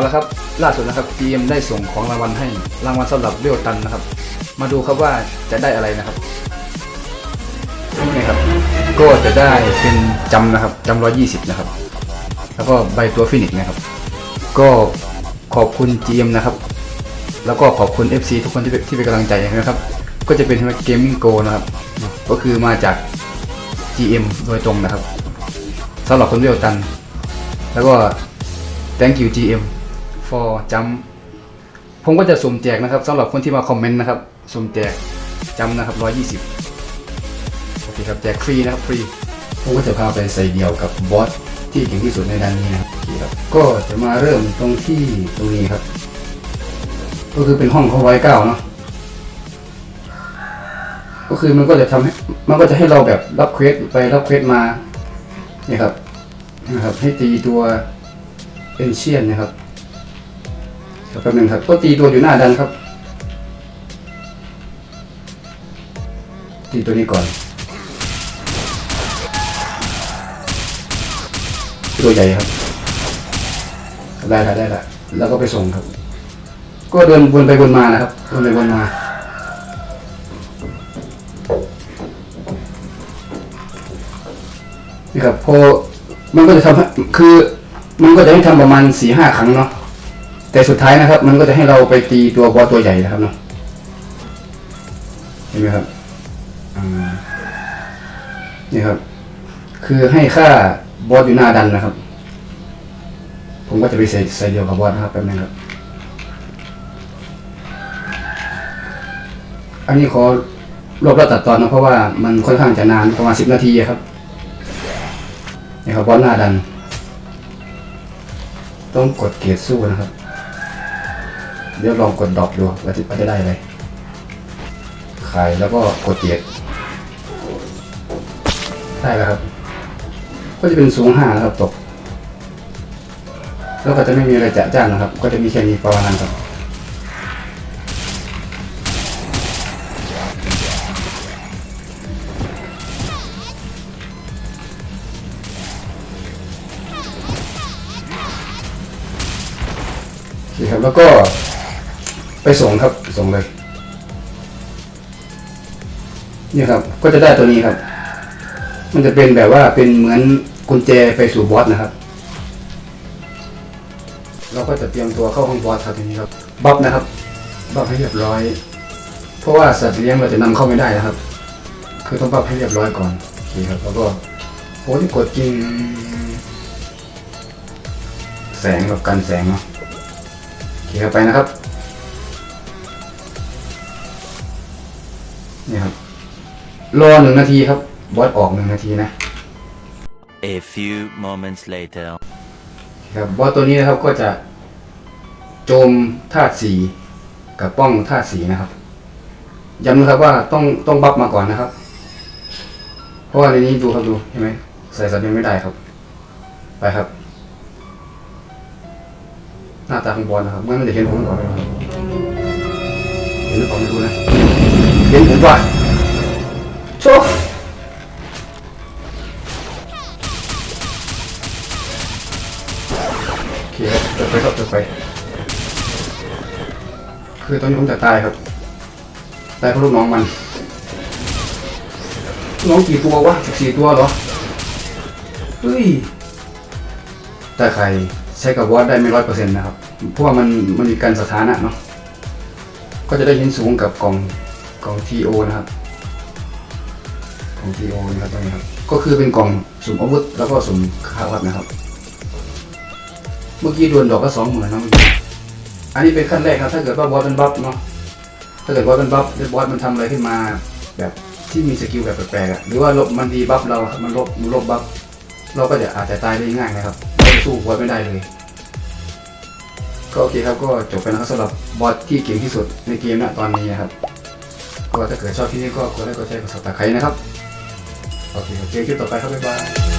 เอาละครับล่าสุดนะครับ GM ได้ส่งของรางวัลให้รางวัลสำหรับเวลตันนะครับ มาดูครับว่าจะได้อะไรนะครับนี่ครับก็จะได้เป็นจำนะครับจำร้อยยี่สิบนะครับ แล้วก็ใบตัวฟินิกนะครับ ก็ขอบคุณ GM นะครับ แล้วก็ขอบคุณ FC ทุกคนที่เป็นที่เป็นกำลังใจนะครับ ก็จะเป็น Gaming Go นะครับ ก็คือมาจาก GM โดยตรงนะครับสำหรับคนเวลตัน แล้วก็ thank you GM for jump ผมก็จะสุ่มแจกนะครับสำหรับคนที่มาคอมเมนต์นะครับสุ่มแจกจำนะครับ 120 โอเคครับ แจกฟรีนะครับ ฟรี ผมก็จะพาไปใส่เดียวกับบอสที่เก่งที่สุดในด้านนี้นะครับโอเคครับก็จะมาเริ่มตรงที่ตรงนี้ครับ ก็คือเป็นห้องเขาไว้เก้าเนาะก็คือมันก็จะทำให้มันก็จะให้เราแบบรับเควสไปรับเควสมาเนี่ยครับนะครับ ให้ตีตัวเอนเชียนนะครับ ครับแป๊บนึงครับก็ตีตัวอยู่หน้าดันครับ ตีตัวนี้ก่อน ตัวใหญ่ครับ ได้ละได้ละแล้วก็ไปส่งครับ ก็เดินวนไปวนมานะครับวนไปวนมานี่ครับพอมันก็จะทำคือมันก็จะให้ทำประมาณสี่ห้าครั้งเนาะ แต่สุดท้ายนะครับ มันก็จะให้เราไปตีตัวบอสตัวใหญ่นะครับเนาะเห็นไหมครับนี่ครับ คือให้ค่าบอสอยู่หน้าดันนะครับ ผมก็จะไปใส่ใส่เดียวกับบอสนะครับแป๊บนึงครับ อันนี้ขอรวบรัดตัดตอนนะเพราะว่ามันค่อนข้างจะนานประมาณสิบนาทีครับนี่ครับบอลหน้าดัน ต้องกดเกียร์สู้นะครับ เดี๋ยวลองกดดรอปดูว่าจะว่าจะได้อะไขายแล้วก็กดเกียร์ได้แล้วครับ ก็จะเป็นสูงห้านะครับตก แล้วก็จะไม่มีอะไรจะจ้านนะครับ ก็จะมีแค่นี้ประมาณนั้นครับครับแล้วก็ ไปส่งครับส่งเลยนี่ครับ ก็จะได้ตัวนี้ครับ มันจะเป็นแบบว่าเป็นเหมือนกุญแจไปสู่บอสนะครับ เราก็จะเตรียมตัวเข้าห้องบอสครับทีนี้ครับบัฟนะครับบัฟให้เรียบร้อย เพราะว่าสัตว์เลี้ยงเราจะนำเข้าไม่ได้นะครับ คือต้องบัฟให้เรียบร้อยก่อนโอเคครับ แล้วก็โอ้ที่กดจริง แสงกับกันแสงเนาะโอเคครับไปนะครับ นี่ครับ รอหนึ่งนาทีครับ บอสออกหนึ่งนาทีนะ A few moments later. ครับบอสตัวนี้นะครับก็จะ โจมธาตุสีกับป้องธาตุสีนะครับย้ำนะครับว่าต้องต้องบัฟมาก่อนนะครับ เพราะว่าในนี้ดูครับดูเห็นไหมใส่สัตว์ยังไม่ได้ครับ ไปครับ หน้าตาของบอลนะครับเมื่อมันจะเห็นผมก่อนไหมครับเห็นหรือเปล่าไม่รู้นะ เห็นผมว่าโชคโอเคครับจะไปครับจะไป คือตอนนี้ผมจะตายครับ ตายเพราะลูกน้องมันลูกน้องกี่ตัววะสิบสี่ตัวเหรอ เฮ้ย แต่ใครใช้กับบอสได้ไม่ร้อยเปอร์เซ็นต์นะครับ เพราะว่ามันมันมีการสถานะเนาะ ก็จะได้ยินสูงกับกล่อง กล่อง TO นะครับกล่อง TO นะครับตรงนี้ครับ ก็คือเป็นกล่องสุ่มอาวุธแล้วก็สุ่มค่าวัดนะครับ เมื่อกี้โดนดอกก็สองหมื่นนะเมื่อกี้อันนี้เป็นขั้นแรกครับ ถ้าเกิดว่าบอสเป็นบัฟเนาะถ้าเกิดบอสเป็นบัฟหรือบอสมันทำอะไรขึ้นมา แบบที่มีสกิลแบบแปลกๆหรือว่าลบมันดีบัฟเราครับมันลบมันลบบัฟเราก็จะอาจจะตายได้ง่ายนะครับเราสู้บอสไม่ได้เลยก็โอเคครับก็จบไปนะครับสำหรับบอสที่เก่งที่สุดในเกมณตอนนี้ครับ ก็ถ้าเกิดชอบที่นี่ก็กดไลค์กดแชร์กดซับสไครต์นะครับ โอเคโอเคคลิปต่อไปครับบ๊ายบาย